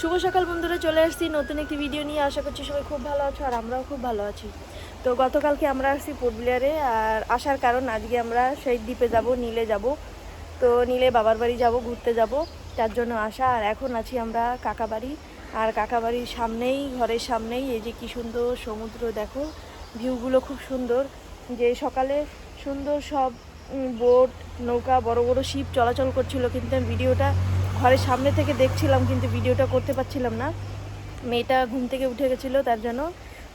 শুভ সকাল বন্ধুরা, চলে আসছি নতুন একটি ভিডিও নিয়ে। আশা করছি সবাই খুব ভালো আছো আর আমরাও খুব ভালো আছি। তো গতকালকে আমরা আসছি পুরুলিয়ারে আর আসার কারণ আজকে আমরা সেই দ্বীপে যাব, নীলে যাব। তো নীলে বাবার বাড়ি যাব, ঘুরতে যাব। তার জন্য আসা। আর এখন আছি আমরা কাকা বাড়ি। আর কাকা বাড়ির সামনেই, ঘরের সামনেই, এই যে কি সুন্দর সমুদ্র, দেখো। ভিউগুলো খুব সুন্দর। যে সকালে সুন্দর সব বোট, নৌকা, বড় বড় শিপ চলাচল করছিল, কিন্তু ভিডিওটা ঘরের সামনে থেকে দেখছিলাম কিন্তু ভিডিওটা করতে পারছিলাম না। মেয়েটা ঘুম থেকে উঠে গেছিল তার জন্য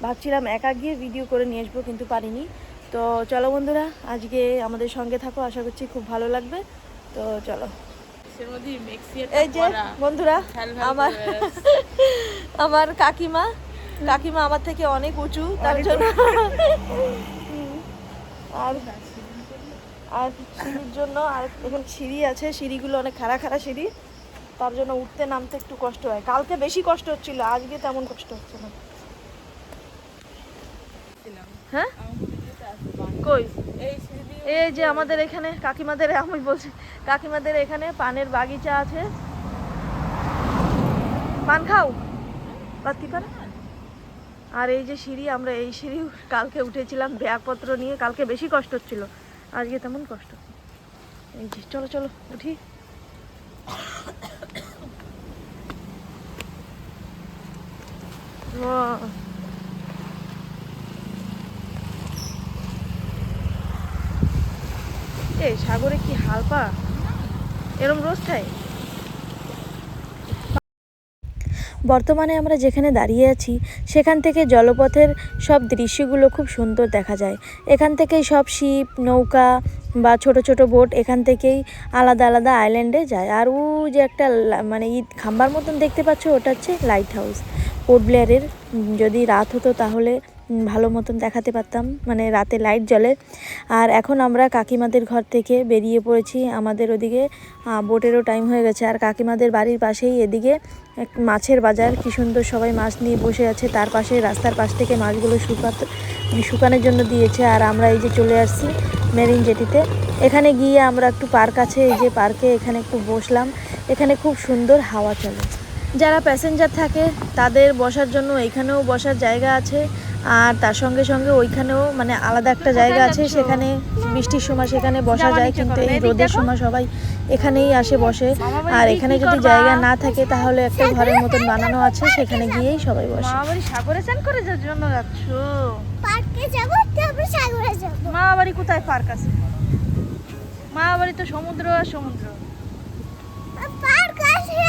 ভাবছিলাম একা গিয়ে ভিডিও করে নিয়ে আসব কিন্তু পারিনি। তো চলো বন্ধুরা আজকে আমাদের সঙ্গে থাকো আশা করছি খুব ভালো লাগবে। তো চলো। এই যে বন্ধুরা আমার আমার কাকিমা কাকিমা আমার থেকে অনেক উঁচু তার জন্য আর আর সিঁড়ির জন্য আর এখানে সিঁড়ি আছে সিঁড়িগুলো অনেক খাড়া খাড়া সিঁড়ি। তার জন্য উঠতে নামতে একটু কষ্ট হয়। কালকে বেশি কষ্ট হচ্ছিল, আজকে তেমন কষ্ট হচ্ছে না। হ্যাঁ? কই? এই যে আমাদের এখানে কাকিমাদের, আমি বলছি, কাকিমাদের এখানে পানের বাগিচা আছে। পান খাও? পাতি পান আর এই যে সিঁড়ি, আমরা এই সিঁড়ি কালকে উঠেছিলাম, ব্যাগপত্র নিয়ে, কালকে বেশি কষ্ট হচ্ছিল। আজকে তেমন কষ্ট এই যে, চলো চলো, উঠি। সাগরে কি হালপা এরম রোজ খায়? বর্তমানে আমরা যেখানে দাঁড়িয়ে আছি, সেখান থেকে জলপথের সব দৃশ্যগুলো খুব সুন্দর দেখা যায়। এখান থেকেই সব শিপ, নৌকা বা ছোট ছোট বোট এখান থেকেই আলাদা আলাদা আইল্যান্ডে যায়। আর ও যে একটা মানে ঈদ খাম্বার মতন দেখতে পাচ্ছ, ওটা হচ্ছে লাইট হাউস পোর্ট ব্লেয়ারের যদি রাত হতো তাহলে ভালো মতন দেখাতে পারতাম মানে রাতে লাইট জ্বলে। আর এখন আমরা কাকিমাদের ঘর থেকে বেরিয়ে পড়েছি, আমাদের ওদিকে বোটেরও টাইম হয়ে গেছে। আর কাকিমাদের বাড়ির পাশেই এদিকে এক মাছের বাজার, কি সুন্দর সবাই মাছ নিয়ে বসে আছে। তার পাশে, রাস্তার পাশ থেকে মাছগুলো শুকাতে শুকানোর জন্য দিয়েছে। আর আমরা এই যে চলে আসছি মেরিন জেটিতে এখানে গিয়ে আমরা একটু পার্ক আছে, এই যে পার্কে এখানে একটু বসলাম। এখানে খুব সুন্দর হাওয়া চলে। যারা প্যাসেঞ্জার থাকে তাদের বসার জন্য এখানেও বসার জায়গা আছে। আর তার সঙ্গে সঙ্গে ওইখানেও মানে আলাদা একটা জায়গা আছে সেখানে বৃষ্টির সময় সেখানে বসা যায় কিন্তু এই রোদের সময় সবাই এখানেই আসে বসে। আর এখানে যদি জায়গা না থাকে তাহলে একটা ঘরের মতন বানানো আছে সেখানে গিয়েই সবাই বসে। মা বাড়ি সাগরে চান করে যার জন্য যাচ্ছ? পার্কে যাব তারপর সাগরে যাব। মা বাড়ি কোথায়? পার্ক আছে। মা বাড়ি তো সমুদ্র আর সমুদ্র। পার্ক আছে।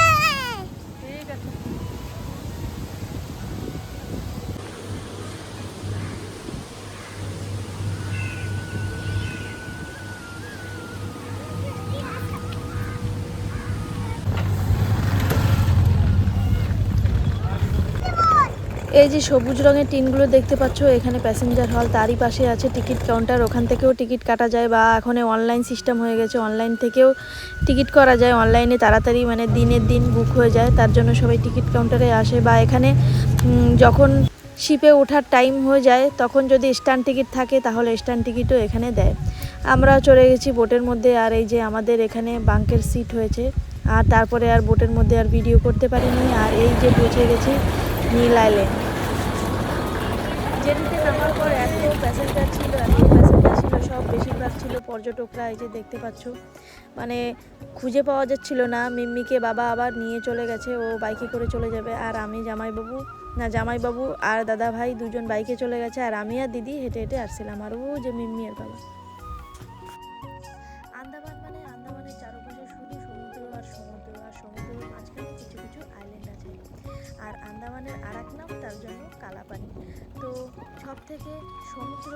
এই যে সবুজ রঙের টিনগুলো দেখতে পাচ্ছ, এখানে প্যাসেঞ্জার হল তারই পাশে আছে টিকিট কাউন্টার ওখান থেকেও টিকিট কাটা যায় বা এখন অনলাইন সিস্টেম হয়ে গেছে অনলাইন থেকেও টিকিট করা যায় অনলাইনে তাড়াতাড়ি মানে দিনের দিন বুক হয়ে যায়, তার জন্য সবাই টিকিট কাউন্টারে আসে বা এখানে যখন শিপে ওঠার টাইম হয়ে যায়, তখন যদি স্ট্যান্ড টিকিট থাকে, তাহলে স্ট্যান্ড টিকিটও এখানে দেয়। আমরা চলে গেছি বোটের মধ্যে, আর এই যে আমাদের এখানে বাঙ্কের সিট হয়েছে, আর তারপরে আর বোটের মধ্যে আর ভিডিও করতে পারিনি, আর এই যে পৌঁছে গেছি নীল আইল্যান্ড জেরিতে নামার পর এত প্যাসেঞ্জার ছিল এত প্যাসেঞ্জার ছিল, সব বেশিরভাগ ছিল পর্যটকরা এই যে দেখতে পাচ্ছ। মানে খুঁজে পাওয়া যাচ্ছিল না, মিম্মিকে বাবা আবার নিয়ে চলে গেছে, ও বাইকে করে চলে যাবে, আর আমি জামাইবাবু, না জামাইবাবু আর দাদা ভাই দুজন বাইকে চলে গেছে, আর আমি আর দিদি হেঁটে হেঁটে আসছিলাম, আর ও যে মিম্মি আর বাবা। থেকে সমুদ্র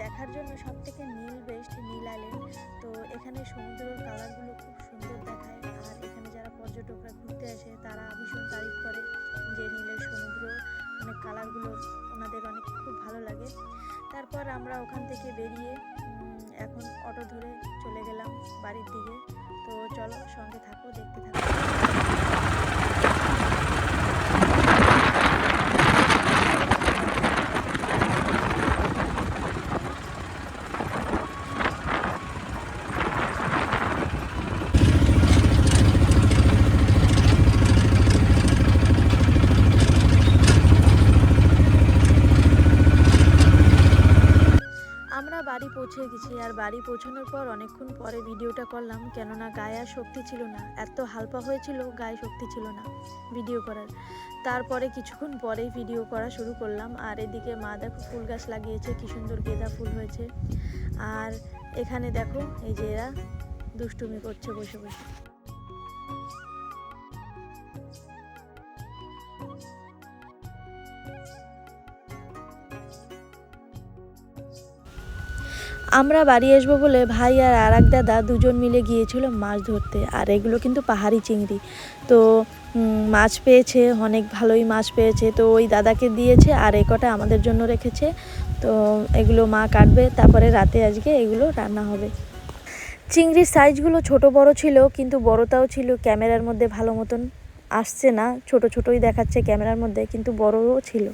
দেখার জন্য সব থেকে নীল বেস্ট নীল আইল্যান্ড তো এখানে সমুদ্রের কালারগুলো খুব সুন্দর দেখায়। আর এখানে যারা পর্যটকরা ঘুরতে আসে, তারা ভীষণ তারিফ করে যে নীলের সমুদ্র অনেক কালারগুলো ওনাদের অনেক খুব ভালো লাগে। তারপর আমরা ওখান থেকে বেরিয়ে এখন অটো ধরে চলে গেলাম বাড়ির দিকে। তো চলো সঙ্গে থাকো, দেখতে থাকো। বাড়ি পৌঁছানোর পর অনেকক্ষণ পরে ভিডিওটা করলাম, কেননা গায়ে আর শক্তি ছিল না। এত হালপা হয়েছিল, গায়ে শক্তি ছিল না ভিডিও করার। তারপরে কিছুক্ষণ পরেই ভিডিও করা শুরু করলাম, আর এদিকে মা দেখো ফুল গাছ লাগিয়েছে, কি সুন্দর গেঁদা ফুল হয়েছে। আর এখানে দেখো, এই যে এরা দুষ্টুমি করছে বসে বসে। আমরা বাড়ি আসব বলে ভাই আর আর এক দাদা দুজন মিলে গিয়েছিল মাছ ধরতে, আর এগুলো কিন্তু পাহাড়ি চিংড়ি। তো মাছ পেয়েছে, অনেক ভালোই মাছ পেয়েছে। তো ওই দাদাকে দিয়েছে আর এ কটা আমাদের জন্য রেখেছে। তো এগুলো মা কাটবে, তারপরে রাতে আজকে এগুলো রান্না হবে। চিংড়ির সাইজগুলো ছোট বড় ছিল, কিন্তু বড়টাও ছিল ক্যামেরার মধ্যে ভালো মতন। আসছে না, ছোট ছোটই দেখাচ্ছে ক্যামেরার মধ্যে, কিন্তু বড়ও ছিল।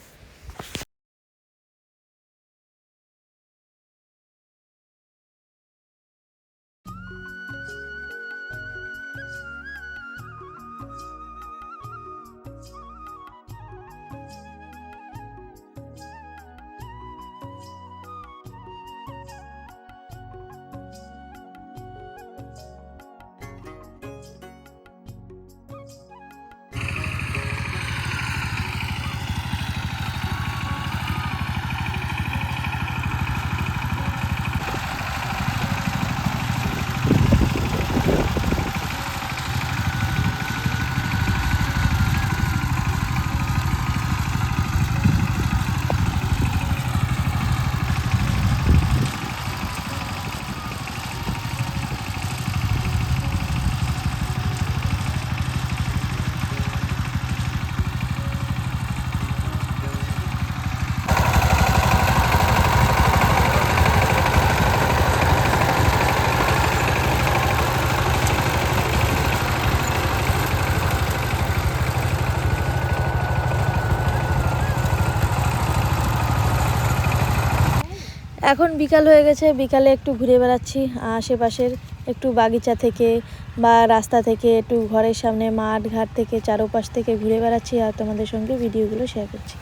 এখন বিকাল হয়ে গেছে, বিকালে একটু ঘুরে বেড়াচ্ছি, আশেপাশের একটু বাগিচা থেকে বা রাস্তা থেকে একটু ঘরের সামনে মাঠ ঘাট থেকে চারোপাশ থেকে ঘুরে বেড়াচ্ছি আর তোমাদের সঙ্গে ভিডিওগুলো শেয়ার করছি।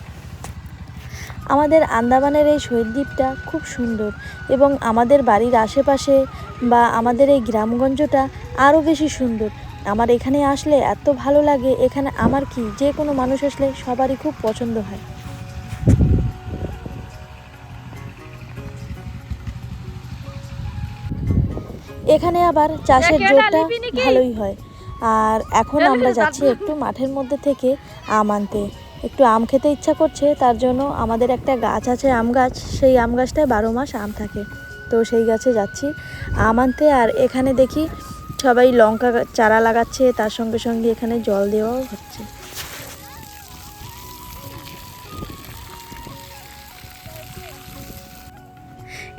আমাদের আন্দামানের এই শহীদ দ্বীপটা খুব সুন্দর এবং আমাদের বাড়ির আশেপাশে বা আমাদের এই গ্রামগঞ্জটা আরও বেশি সুন্দর। আমার এখানে আসলে এত ভালো লাগে, এখানে আমার কি, যে কোনো মানুষ আসলে সবারই খুব পছন্দ হয়। এখানে আবার চাষের জোরটা ভালোই হয়। আর এখন আমরা যাচ্ছি একটু মাঠের মধ্যে থেকে আম আনতে। একটু আম খেতে ইচ্ছা করছে তার জন্য আমাদের একটা গাছ আছে আম গাছ। সেই আম গাছটায় বারো মাস আম থাকে। তো সেই গাছে যাচ্ছি আম আনতে। আর এখানে দেখি সবাই লঙ্কা চারা লাগাচ্ছে তার সঙ্গে সঙ্গে এখানে জল দেওয়াও হচ্ছে।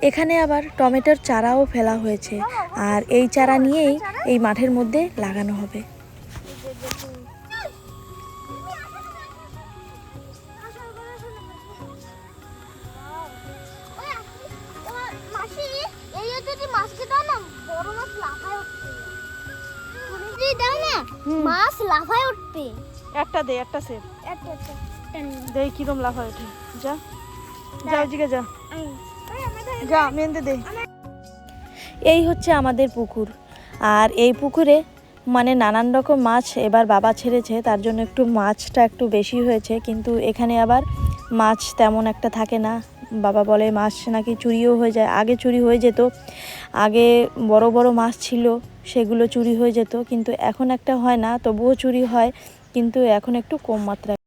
এখানে আবার টমেটোর চারাও ফেলা হয়েছে। আর এই চারা নিয়েই এই মাঠের মধ্যে লাগানো হবে। মাসি এই যদি মাছকে দাও না বড় মাছ লাফায় উঠবে যদি দাও না মাছ লাফায় উঠবে। একটা দে একটা সেট একটা একটা। দে কিরম লাভ হয় ওঠে। যা যা ওদিকে যা। যা দে। এই হচ্ছে আমাদের পুকুর। আর এই পুকুরে মানে নানান রকম মাছ এবার বাবা ছেড়েছে, তার জন্য একটু মাছটা একটু বেশি হয়েছে, কিন্তু এখানে আবার মাছ তেমন একটা থাকে না। বাবা বলে মাছ নাকি চুরিও হয়ে যায়। আগে চুরি হয়ে যেত, আগে বড় বড় মাছ ছিল, সেগুলো চুরি হয়ে যেত, কিন্তু এখন একটা হয় না, তবুও চুরি হয়, কিন্তু এখন একটু কম মাত্রায়।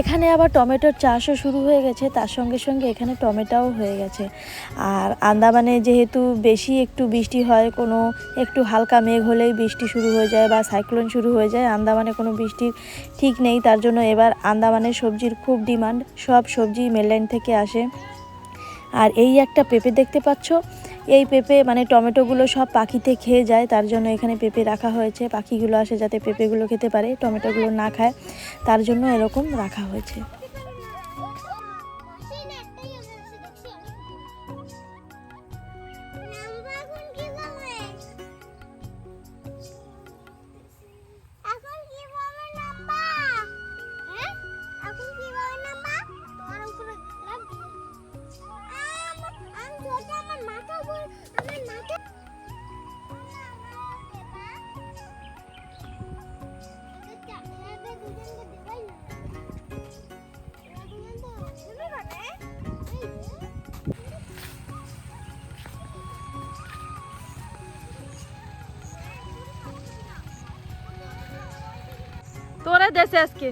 এখানে আবার টমেটোর চাষও শুরু হয়ে গেছে, তার সঙ্গে সঙ্গে এখানে টমেটোও হয়ে গেছে। আর আন্দামানে যেহেতু বেশি একটু বৃষ্টি হয়, কোনো একটু হালকা মেঘ হলেই বৃষ্টি শুরু হয়ে যায় বা সাইক্লোন শুরু হয়ে যায়, আন্দামানে কোনো বৃষ্টির ঠিক নেই, তার জন্য এবার আন্দামানের সবজির খুব ডিমান্ড, সব সবজি মেনল্যান্ড থেকে আসে। আর এই একটা পেঁপে দেখতে পাচ্ছ এই পেঁপে মানে টমেটোগুলো সব পাখিতে খেয়ে যায়, তার জন্য এখানে পেঁপে রাখা হয়েছে। পাখিগুলো আসে যাতে পেঁপেগুলো খেতে পারে, টমেটোগুলো না খায়, তার জন্য এরকম রাখা হয়েছে। দেশে আজকে?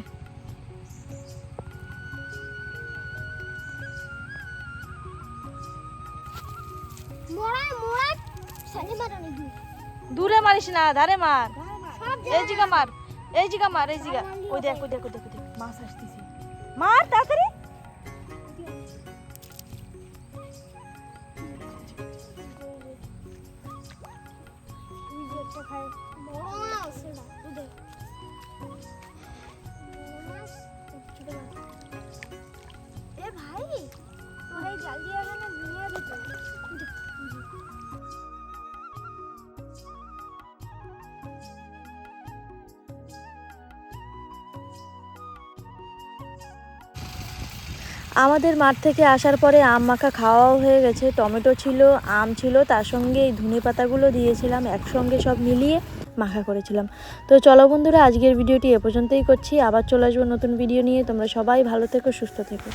দূরে। মারিস না ধারে মার। এই জিগা মার এই জিগা মার এই জিগা। ওই দেখ ওই দেখ ওই দেখ ওই দেখ মাছ আসতেছে। মার তাড়াতাড়ি। আমাদের মাঠ থেকে আসার পরে আম মাখা খাওয়াও হয়ে গেছে, টমেটো ছিল, আম ছিল, তার সঙ্গে এই ধনে পাতাগুলো দিয়েছিলাম, একসঙ্গে সব মিলিয়ে মাখা করেছিলাম। তো চলো বন্ধুরা, আজকের ভিডিওটি এ পর্যন্তই করছি, আবার চলে আসব নতুন ভিডিও নিয়ে। তোমরা সবাই ভালো থেকো, সুস্থ থেকো।